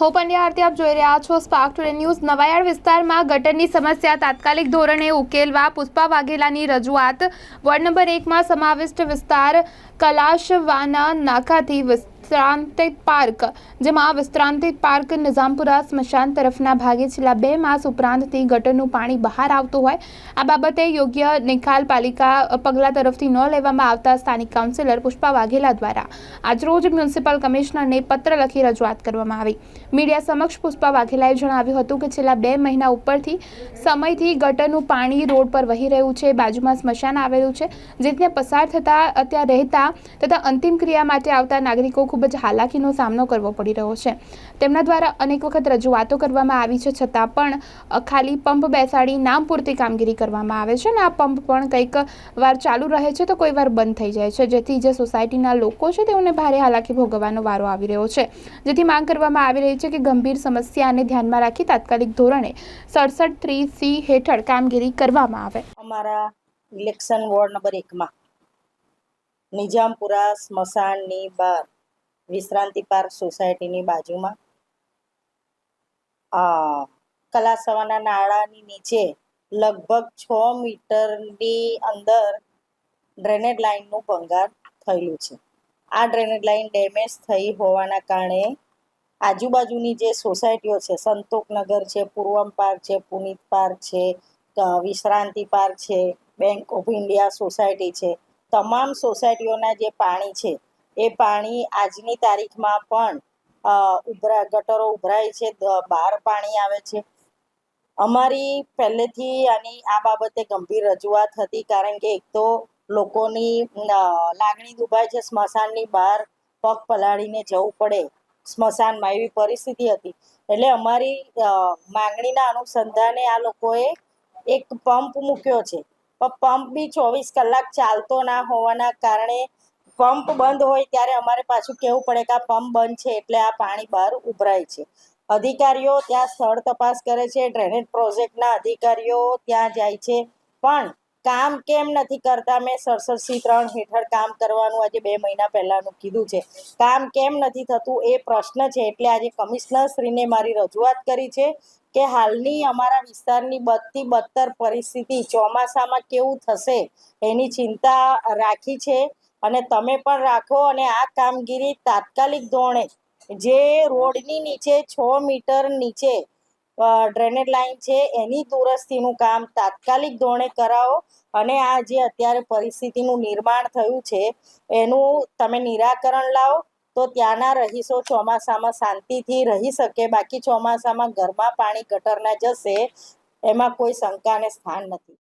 હું પંડ્યા આરતી આપ જોઈ રહ્યા છો. સ્પાર્ક ટુડે ન્યૂઝ નવાયાળ વિસ્તારમાં ગટરની સમસ્યા તાત્કાલિક ધોરણે ઉકેલવા પુષ્પા વાઘેલાની રજૂઆત. વોર્ડ નંબર એકમાં સમાવિષ્ટ વિસ્તાર કલાશવાના નાકાથી વિશ્રાંતિત પાર્ક, જેમાં વિશ્રાંતિત પાર્ક નિઝામપુરા સ્મશાન તરફના ભાગે છેલ્લા બે માસ ઉપરાંતથી ગટરનું પાણી બહાર આવતું હોય. આ બાબતે યોગ્ય નિકાલ પાલિકા પગલાં તરફથી ન લેવામાં આવતા સ્થાનિક કાઉન્સિલર પુષ્પા વાઘેલા દ્વારા આજરોજ મ્યુનિસિપલ કમિશનરને પત્ર લખી રજૂઆત કરવામાં આવી. મીડિયા સમક્ષ પુષ્પા વાઘેલાએ જણાવ્યું હતું કે છેલ્લા બે મહિના ઉપરથી સમયથી ગટરનું પાણી રોડ પર વહી રહ્યું છે, બાજુમાં સ્મશાન આવેલું છે, જેથી પસાર થતા, ત્યાં રહેતા તથા અંતિમ ક્રિયા માટે આવતા નાગરિકો ખૂબ જ હાલાકીનો સામનો કરવો પડી રહ્યો છે. તેમના દ્વારા અનેક વખત રજૂઆતો કરવામાં આવી છે, છતાં પણ ખાલી પંપ બેસાડી નામ પૂરતી કામગીરી કરવામાં આવે છે અને આ પંપ પણ કંઈક વાર ચાલુ રહે છે તો કોઈ વાર બંધ થઈ જાય છે. જેથી જે સોસાયટીના લોકો છે તેઓને ભારે હાલાકી ભોગવવાનો વારો આવી રહ્યો છે. જેથી માંગ કરવામાં આવી રહી છે કે ગંભીર સમસ્યાને ધ્યાનમાં રાખી તાત્કાલિક ધોરણે સડસઠ થ્રી સી હેઠળ કામગીરી કરવામાં આવે. અમારા ઇલેક્શન વોર્ડ નંબર એકમાં નિજામપુરા સ્મશાનની બહાર વિશ્રાંતિ પાર્ક સોસાયટીની બાજુમાં. કલા સવાના નાળાની નીચે લગભગ છ મીટરની અંદર ડ્રેનેજ લાઇનનું ભંગાર થયેલું છે. આ ડ્રેનેજ લાઇન ડેમેજ થઈ હોવાના કારણે આજુબાજુની જે સોસાયટીઓ છે સંતોકનગર છે, પૂર્વમ પાર્ક છે, પુનિત પાર્ક છે વિશ્રાંતિ પાર્ક છે, બેંક ઓફ ઇન્ડિયા સોસાયટી છે. તમામ સોસાયટીઓના જે પાણી છે એ પાણી આજની તારીખમાં પણ ઉભરા, ગટરો ઉભરાય છે બહાર પાણી આવે છે. અમારી પહેલેથી આની આ બાબતે ગંભીર રજૂઆત હતી, કારણ કે એક તો લોકોની લાગણી દુભાય છે, સ્મશાનની બહાર પગ પલાળીને જવું પડે. સ્મશાનમાં એવી પરિસ્થિતિ હતી. એટલે અમારી માંગણીના અનુસંધાને આ લોકોએ એક પંપ મૂક્યો છે. પણ પંપ બી ચોવીસ કલાક ચાલતો ના હોવાના કારણે પંપ બંધ હોય ત્યારે અમારે પાછું કહેવું પડે કે આ પંપ બંધ છે એટલે આ પાણી બહાર ઉભરાય છે. અધિકારીઓ ત્યાં સ્થળ તપાસ કરે છે, ડ્રેનેજ પ્રોજેક્ટના અધિકારીઓ ત્યાં જાય છે. પણ કામ કેમ નથી કરતા? મેં સડસઠસી ત્રણ હેઠળ કામ કરવાનું આજે બે મહિના પહેલાનું કીધું છે. કામ કેમ નથી થતું એ પ્રશ્ન છે એટલે આજે કમિશનર શ્રીને મારી રજૂઆત કરી છે કે હાલની અમારા વિસ્તારની બધી બદતર પરિસ્થિતિ ચોમાસામાં કેવું થશે એની ચિંતા રાખી છે. અને તમે પણ રાખો અને આ કામગીરી તાત્કાલિક ધોરણે જે રોડની નીચે છ મીટર નીચે ડ્રેનેજ લાઇન છે, એની દુરસ્તીનું કામ તાત્કાલિક ધોરણે કરાવો અને આ જે અત્યારે પરિસ્થિતિનું નિર્માણ થયું છે, એનું તમે નિરાકરણ લાવો તો ત્યાંના રહીશો ચોમાસામાં શાંતિથી રહી શકે, બાકી ચોમાસામાં ઘરમાં પાણી ગટરના જશે, એમાં કોઈ શંકાને સ્થાન નથી.